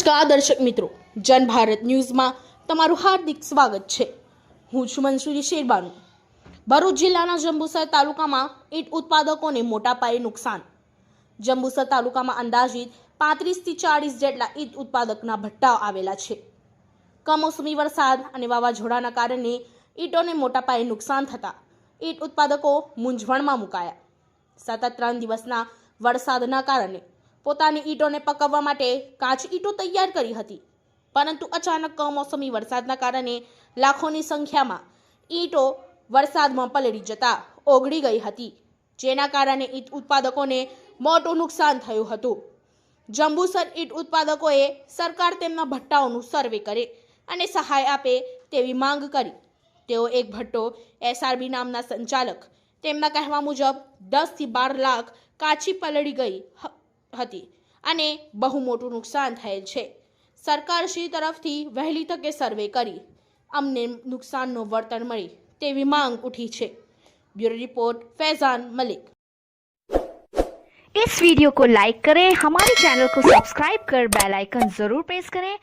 નમસ્કાર, દર્શક મિત્રો. જન ભારત ન્યૂઝમાં તમારું હાર્દિક સ્વાગત છે. હું છું મંસુરી શેરબાનુ. ભરૂચ જિલ્લાના જંબુસર તાલુકામાં ઈંટ ઉત્પાદકોને મોટા પાયે નુકસાન. જંબુસર તાલુકામાં અંદાજિત પાંત્રીસથી ચાળીસ જેટલા ઈંટ ઉત્પાદકના ભઠ્ઠા આવેલા છે. કમોસમી વરસાદ અને વાવાઝોડાના કારણે ઈંટોને મોટા પાયે નુકસાન થતાં ઈંટ ઉત્પાદકો મૂંઝવણમાં મુકાયા. સતત ત્રણ દિવસના વરસાદના કારણે પોતાની ઈંટોને પકવવા માટે કાચ ઈંટો તૈયાર કરી હતી. પરંતુ અચાનક કમોસમી વરસાદના કારણે લાખોની સંખ્યામાં ઈંટો વરસાદમાં પલળી જતા ઓગળી ગઈ હતી, જેના કારણે ઈંટ ઉત્પાદકોને મોટું નુકસાન થયું હતું. જંબુસર ઈંટ ઉત્પાદકોએ સરકાર તેમના ભઠ્ઠાઓનું સર્વે કરે અને સહાય આપે તેવી માંગ કરી. તેઓ એક ભટ્ટો એસઆરબી નામના સંચાલક. તેમના કહેવા મુજબ, દસથી બાર લાખ કાચી પલળી ગઈ હતી અને બહુ મોટું નુકસાન થયેલ છે સરકારશ્રી તરફથી વહેલી તકે સર્વે કરી અમને નુકસાનનો વળતર મળી તેવી માંગ ઉઠી છે બ્યુરો રિપોર્ટ ફૈઝાન મલિક इस वीडियो को लाइक करें हमारे चैनल को सब्सक्राइब कर बेल आइकन जरूर प्रेस करें